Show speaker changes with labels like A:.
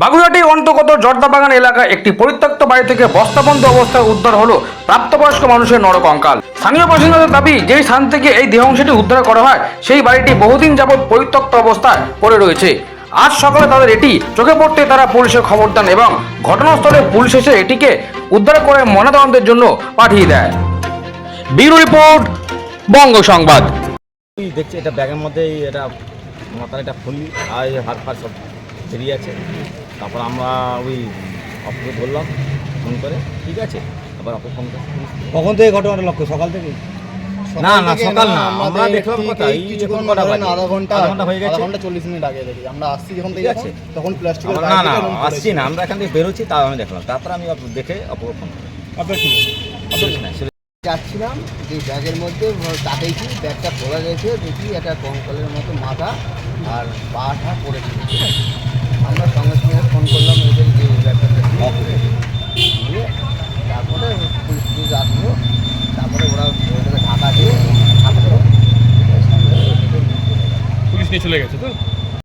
A: বাগুইহাটি অন্তর্গত জর্দাবাগান এলাকায় একটি পরিত্যক্ত বাড়ি থেকে বস্তাবন্ধ অবস্থায় উদ্ধার হলো প্রাপ্তবয়স্ক মানুষের নরকঙ্কাল। স্থানীয় বাসিন্দাদের দাবি, যেই স্থান থেকে এই দেহাংশটি উদ্ধার করা হয়, সেই বাড়িটি বহুদিন যাবৎ পরিত্যক্ত অবস্থায় পড়ে রয়েছে। আজ সকালে তাদের এটি চোখে পড়তে তারা পুলিশে খবর দেন এবং ঘটনাস্থলে পুলিশ এসে এটিকে উদ্ধার করে ময়নাতদন্তের জন্য পাঠিয়ে দেয়। ব্যুরো রিপোর্ট, বঙ্গ সংবাদ।
B: দেখছি, এটা ব্যাগের মধ্যে এটা মাথার এটা ফুলি আর হাত ফাত সব বেরিয়ে আছে। তারপর আমরা ওই অপকে বললাম ফোন করে ঠিক আছে? তারপর অপর ফোন করে।
C: কখন থেকে ঘটনাটা লক্ষ্য? সকাল থেকে
B: না না সকাল না আমরা দেখলাম কোথায়?
D: এই কিছুক্ষণ
B: কটা বাজে?
D: আধা ঘণ্টা
B: আধা ঘণ্টা হয়ে গেছে।
D: ঘণ্টা চল্লিশ মিনিট আগে দেখি। আমরা আসছি যখন
B: ঠিক
D: থেকে
B: আছে।
D: তখন প্লাস্টিকের
B: না না আসছি না আমরা এখান থেকে বেরোচ্ছি তাও আমি দেখলাম। তারপর আমি দেখে অপর ফোন করি।
C: আপনার কি
B: অপর
D: যাচ্ছিলাম যে ব্যাগের মধ্যে তাকাইছি ব্যাগটা খোলা গেছে দেখি একটা কঙ্কালের মতো মাথা আর পাটা পড়েছে ঠিক আছে? আমরা সঙ্গে সঙ্গে ফোন করলাম ওদের যে ব্যাগটা দিয়ে তারপরে পুলিশ পুলিশ আসলো তারপরে ওরা ওটাকে ঢাকা দিয়ে থাকল
E: পুলিশ নিয়ে চলে গেছে তো?